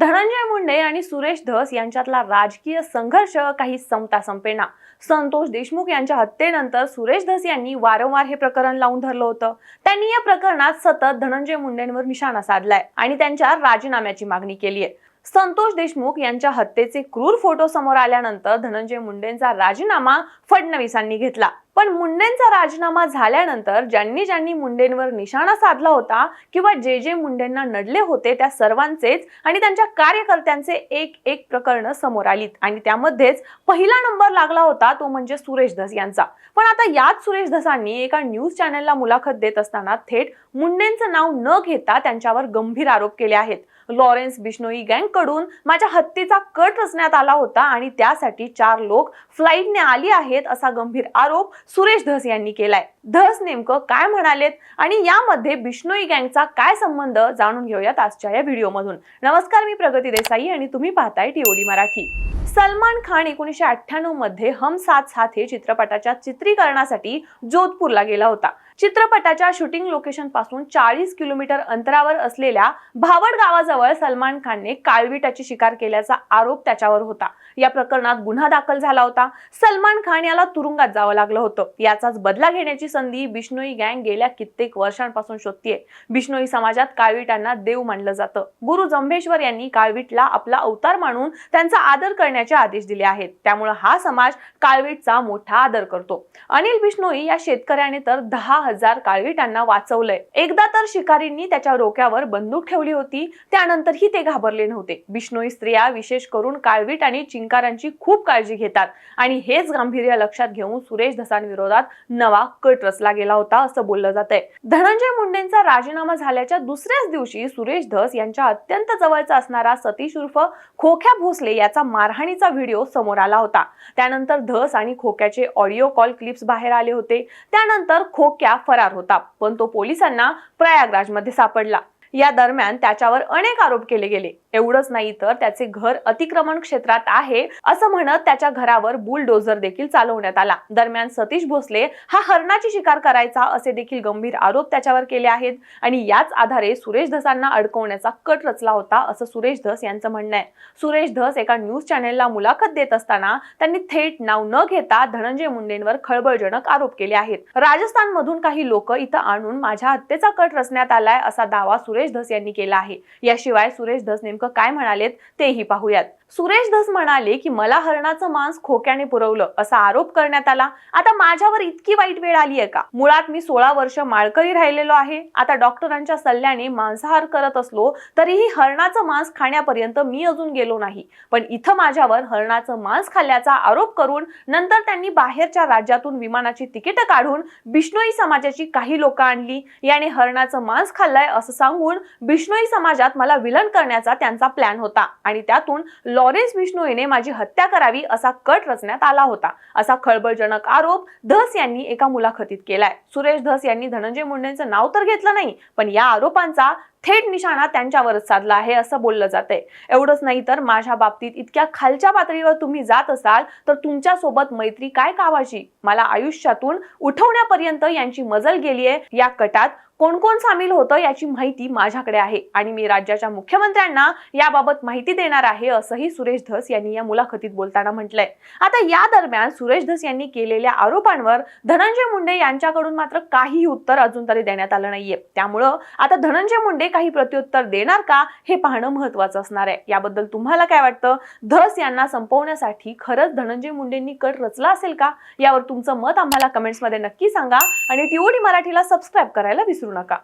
धनंजय मुंडे आणि सुरेश धस यांच्यातला राजकीय संघर्ष काही संपता संपेना. संतोष देशमुख यांच्या हत्येनंतर सुरेश धस यांनी वारंवार हे प्रकरण लावून धरलं होतं. त्यांनी या प्रकरणात सतत धनंजय मुंडेंवर निशाणा साधलाय आणि त्यांच्या राजीनाम्याची मागणी केली आहे. संतोष देशमुख यांच्या हत्येचे क्रूर फोटो समोर आल्यानंतर धनंजय मुंडेंचा राजीनामा फडणवीसांनी घेतला. पण मुंडेंचा राजीनामा झाल्यानंतर ज्यांनी ज्यांनी मुंडेंवर निशाणा साधला होता किंवा जे जे मुंडेंना नडले होते त्या सर्वांचेच आणि त्यांच्या कार्यकर्त्यांचे एक एक प्रकरण समोर आलीत. आणि त्यामध्येच पहिला नंबर लागला होता तो म्हणजे सुरेश धस यांचा. पण आता याच सुरेश धसांनी एका न्यूज चॅनलला मुलाखत देत असताना थेट मुंडेंचं नाव न घेता त्यांच्यावर गंभीर आरोप केले आहेत. लॉरेन्स बिश्नोई गँगकडून माझ्या हत्येचा कट रचण्यात आला होता आणि त्यासाठी चार लोक फ्लाईटने आली आहेत असा गंभीर आरोप सुरेश धस यांनी केलाय. धस नेमकं काय म्हणालेत आणि यामध्ये बिष्णोई गँगचा काय संबंध जाणून घेऊयात आजच्या या व्हिडिओमधून. नमस्कार मी प्रगती देसाई आणि तुम्ही पाहताय टीओडी मराठी. सलमान खान एकोणीसशे अठ्ठ्याण्णवमध्ये हम साथ साथ हे चित्रपटाच्या चित्रीकरणासाठी जोधपूरला गेला होता. चित्रपटाच्या शूटिंग लोकेशनपासून चाळीस किलोमीटर अंतरावर असलेल्या भावड गावाजवळ सलमान खानने काळविटाची शिकार केल्याचा आरोप त्याच्यावर होता. या प्रकरणात गुन्हा दाखल झाला होता. सलमान खान याला तुरुंगात जावं लागलं होतं. याचाच बदला घेण्याची संधी बिष्णोई गँग गेल्या कित्येक वर्षांपासून शोधतीये. बिष्णोई समाजात काळविटांना देव मानलं जातं. गुरु जंभेश्वर यांनी काळविटला आपला अवतार मानून त्यांचा आदर करण्याचे आदेश दिले आहेत. त्यामुळे हा समाज काळवीटचा मोठा आदर करतो. अनिल बिष्णोई या शेतकऱ्याने तर दहा हजार काळवीटांना वाचवलंय. एकदा तर शिकारींनी त्याच्या डोक्यावर बंदूक ठेवली होती त्यानंतरही ते घाबरले नव्हते. बिष्णोई स्त्रिया विशेष करून काळवीट आणि चिंकारांची खूप काळजी घेतात आणि हेच गांभीर्य लक्षात घेऊन सुरेश धसांविरोधात नवा कट रचला गेला होता असं बोललं जात आहे धनंजय मुंडेंचा राजीनामा झाल्याच्या दुसऱ्याच दिवशी सुरेश धस यांच्या अत्यंत जवळचा असणारा सतीश उर्फ खोख्या भोसले याचा मारहाणीचा व्हिडिओ समोर आला होता. त्यानंतर धस आणि खोक्याचे ऑडिओ कॉल क्लिप्स बाहेर आले होते. त्यानंतर खोक्या फरार होता पण तो पोलिसांना प्रयागराजमध्ये सापडला. या दरम्यान त्याच्यावर अनेक आरोप केले गेले. एवढंच नाही तर त्याचे घर अतिक्रमण क्षेत्रात आहे असं म्हणत त्याच्या घरावर बुलडोझर देखील चालवण्यात आला. दरम्यान सतीश भोसले हा हरणाची शिकार करायचा असे देखील गंभीर आरोप त्याच्यावर केले आहेत आणि याच आधारे सुरेश धसांना अडकवण्याचा कट रचला होता असं सुरेश धस यांचं म्हणणं आहे. सुरेश धस एका न्यूज चॅनेलला मुलाखत देत असताना त्यांनी थेट नाव न घेता धनंजय मुंडेंवर खळबळजनक आरोप केले आहेत. राजस्थान मधून काही लोक इथं आणून माझ्या हत्येचा कट रचण्यात आलाय असा दावा सुरेश धस यांनी केला आहे. याशिवाय सुरेश धस नेमकं काय म्हणालेत तेही पाहूयात. सुरेश धस म्हणाले की मला हरणाचं मांस खोक्याने पुरवलं. असा आरोप करण्यात आला. आता माझ्यावर इतकी वाईट वेळ आली आहे का? मुळात मी सोळा वर्ष माळकरी राहिलेलो आहे. आता डॉक्टरांच्या सल्ल्याने मांसाहार करत असलो तरीही हरणाचं मांस खाण्यापर्यंत मी अजून गेलो नाही. पण इथं माझ्यावर हरणाचं मांस खाल्ल्याचा आरोप करून नंतर त्यांनी बाहेरच्या राज्यातून विमानाची तिकीट काढून बिष्णोई समाजाची काही लोक आणली. याने हरणाचं मांस खाल्लंय असं सांगून बिश्नोई समाजात मला विलन करण्याचा त्यांचा प्लॅन होता. आणि त्यातून लॉरेन्स बिष्णोईने माझी हत्या करावी असा कट रचण्यात आला होता. असा खळबळजनक आरोप धस यांनी एका मुलाखतीत केलाय. सुरेश धस यांनी धनंजय मुंडेंचं नाव तर घेतलं नाही पण या आरोपांचा थेट निशाणा त्यांच्यावरच साधला आहे असं बोललं जातंय. एवढंच नाही तर माझ्या बाबतीत इतक्या खालच्या पातळीवर तुम्ही जात असाल तर तुमच्यासोबत मैत्री काय कावाची मला आयुष्यातून उठवण्यापर्यंत यांची मजल गेलीये या कटात कोण कोण सामील होतं याची माहिती माझ्याकडे आहे आणि मी राज्याच्या मुख्यमंत्र्यांना याबाबत माहिती देणार आहे असंही सुरेश धस यांनी या मुलाखतीत बोलताना म्हटलंय. आता या दरम्यान सुरेश धस यांनी केलेल्या आरोपांवर धनंजय मुंडे यांच्याकडून मात्र काहीही उत्तर अजून तरी देण्यात आलं नाहीये. त्यामुळं आता धनंजय मुंडे काही प्रत्युत्तर देणार का हे पाहणं महत्वाचं असणार आहे. याबद्दल तुम्हाला काय वाटतं? धस यांना संपवण्यासाठी खरंच धनंजय मुंडेंनी कट रचला असेल का? यावर तुमचं मत आम्हाला कमेंट्समध्ये नक्की सांगा आणि टीओडी मराठीला सबस्क्राईब करायला विसरू नका.